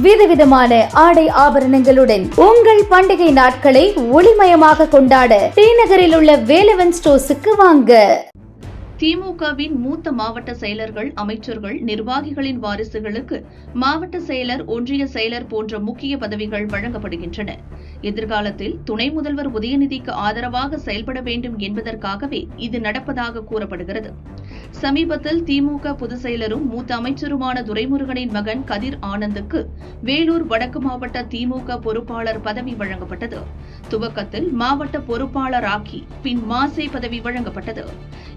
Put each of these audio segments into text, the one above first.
விதவிதமான ஆடை ஆபரணங்களுடன் உங்கள் பண்டிகை நாட்களை ஒளிமயமாக கொண்டாட ஸ்ரீநகரில் உள்ள வேலவன் ஸ்டோர்ஸுக்கு வாங்க. திமுகவின் மூத்த மாவட்ட செயலர்கள் அமைச்சர்கள் நிர்வாகிகளின் வாரிசுகளுக்கு மாவட்ட செயலர் ஒன்றிய செயலர் போன்ற முக்கிய பதவிகள் வழங்கப்படுகின்றன. எதிர்காலத்தில் துணை முதல்வர் உதயநிதிக்கு ஆதரவாக செயல்பட வேண்டும் என்பதற்காகவே இது நடப்பதாக கூறப்படுகிறது. சமீபத்தில் திமுக பொதுச் செயலரும் மூத்த அமைச்சருமான துரைமுருகனின் மகன் கதிர் ஆனந்துக்கு வேலூர் வடக்கு மாவட்ட திமுக பொறுப்பாளர் பதவி வழங்கப்பட்டது. துவக்கத்தில் மாவட்ட பொறுப்பாளராக்கி பின் மாசே பதவி வழங்கப்பட்டது.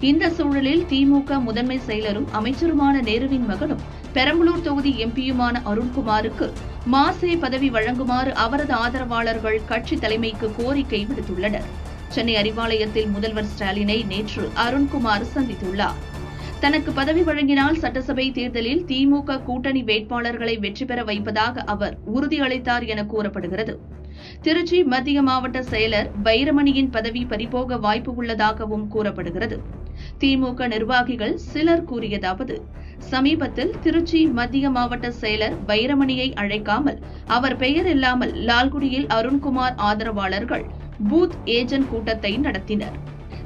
இந்த சூழலில் திமுக முதன்மை செயலரும் அமைச்சருமான நேருவின் மகனும் பெரம்பலூர் தொகுதி எம்பியுமான அருண்குமாருக்கு மாசே பதவி வழங்குமாறு அவரது ஆதரவாளர்கள் கட்சி தலைமைக்கு கோரிக்கை விடுத்துள்ளனர். சென்னை அறிவாலயத்தில் முதல்வர் ஸ்டாலினை நேற்று அருண்குமார் சந்தித்துள்ளார். தனக்கு பதவி வழங்கினால் சட்டசபை தேர்தலில் திமுக கூட்டணி வேட்பாளர்களை வெற்றி பெற வைப்பதாக அவர் உறுதியளித்தார் என கூறப்படுகிறது. திருச்சி மத்திய மாவட்ட செயலர் வைரமணியின் பதவி பறிபோக வாய்ப்பு உள்ளதாகவும் கூறப்படுகிறது. திமுக நிர்வாகிகள் சிலர் கூறியதாவது சமீபத்தில் திருச்சி மத்திய மாவட்ட செயலர் வைரமணியை அழைக்காமல் அவர் பெயர் இல்லாமல் லால்குடியில் அருண்குமார் ஆதரவாளர்கள் பூத் ஏஜென்ட் கூட்டத்தை நடத்தினர்.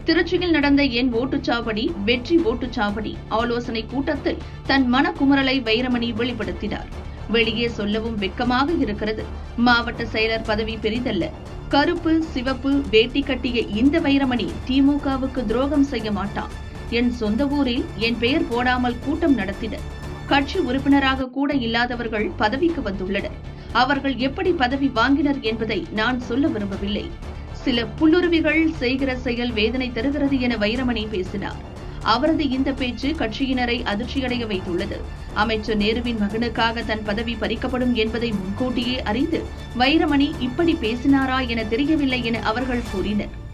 திருச்சியில் நடந்த என் ஓட்டுச்சாவடி வெற்றி ஓட்டுச்சாவடி ஆலோசனை கூட்டத்தில் தன் மனக்குமுறலை வைரமணி வெளிப்படுத்தினார். வெளியே சொல்லவும் வெட்கமாக இருக்கிறது. மாவட்ட செயலர் பதவி பெரிதல்ல. கருப்பு சிவப்பு வேட்டி கட்டிய இந்த வைரமணி திமுகவுக்கு துரோகம் செய்ய மாட்டான். என் சொந்த ஊரில் என் பெயர் போடாமல் கூட்டம் நடத்தினர். கட்சி உறுப்பினராக கூட இல்லாதவர்கள் பதவிக்கு வந்துள்ளனர். அவர்கள் எப்படி பதவி வாங்கினர் என்பதை நான் சொல்ல விரும்பவில்லை. சில புல்லுருவிகள் செய்கிற செயல் வேதனை தருகிறது என வைரமணி பேசினார். அவரது இந்த பேச்சு கட்சியினரை அதிர்ச்சியடைய வைத்துள்ளது. அமைச்சர் நேருவின் மகனுக்காக தன் பதவி பறிக்கப்படும் என்பதை முன்கூட்டியே அறிந்து வைரமணி இப்படி பேசினாரா என தெரியவில்லை என அவர்கள் கூறினர்.